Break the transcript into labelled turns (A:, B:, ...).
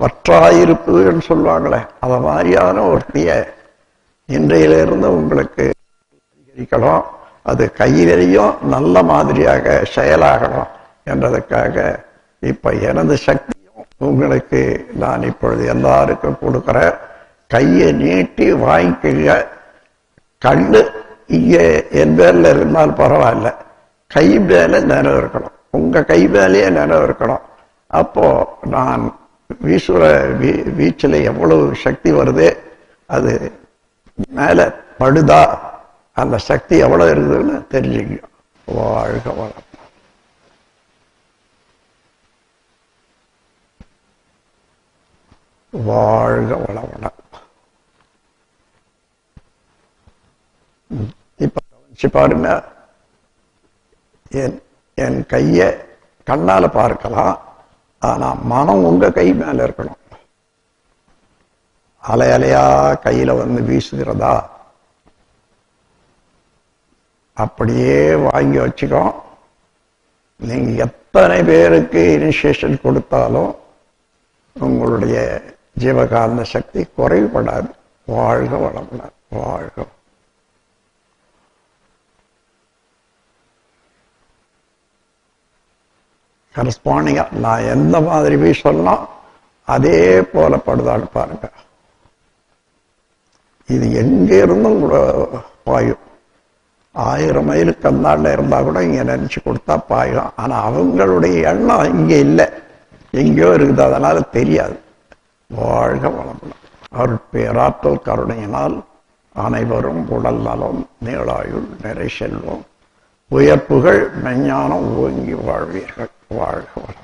A: வற்றாயிருப்புன்னு சொல்லுவாங்களே அத மாதிரியான ஒருத்திய இன்றையிலிருந்து உங்களுக்கு அதிகரிக்கணும் அது கையிலேயும் நல்ல மாதிரியாக செயலாகணும் என்றதுக்காக இப்ப எனது சக்தியும் உங்களுக்கு நான் இப்பொழுது எல்லாருக்கும் கொடுக்குறேன். கையை நீட்டி வாங்கிக்கங்க. கண்ணு இங்கே என் பேரில் இருந்தால் பரவாயில்ல. கை மேலே நினைவு இருக்கணும் உங்கள் கை மேலேயே நினைவு இருக்கணும் அப்போ நான் வீசுகிற வீ வீச்சில் எவ்வளவு சக்தி வருது அது மேல படுதா அந்த சக்தி எவ்வளவு இருக்குதுன்னு தெரிஞ்சுக்கணும் வாழ்க வளம். வாழ்க வளவளம் இப்போ கவனிச்சு பாருங்க. என் என் கையை கண்ணால பார்க்கலாம். ஆனா மனம் உங்க கை மேல இருக்கணும். அலை அலையா கையில வந்து வீசுகிறதா? அப்படியே வாங்கி வச்சுக்கோ. நீங்க எத்தனை பேருக்கு இனிஷியேஷன் கொடுத்தாலும் உங்களுடைய ஜீவகாந்த சக்தி குறைபடாது வாழ்க வளமுடன். வாழ்க கரஸ்பாண்டிங்காக நான் எந்த மாதிரி போய் சொன்னோம் அதே போல படுதான்னு பாருங்க. இது எங்கே இருந்தும் கூட பாயும். ஆயிரம் மைலுக்கு அந்தாண்ட இருந்தா கூட இங்க நினச்சி கொடுத்தா பாயும். ஆனா அவங்களுடைய எண்ணம் இங்கே இல்லை. எங்கேயோ இருக்குது அதனால தெரியாது. வாழ்க வளமுடன். அருட்பேராற்றல் கருணையினால் அனைவரும் உடல் நலம் நீளாயுள் நிறை செல்வம். உயர்ப்புகள் மெஞ்ஞானம் ஓங்கி வாழ்வீர்கள். வாழ்க வளம்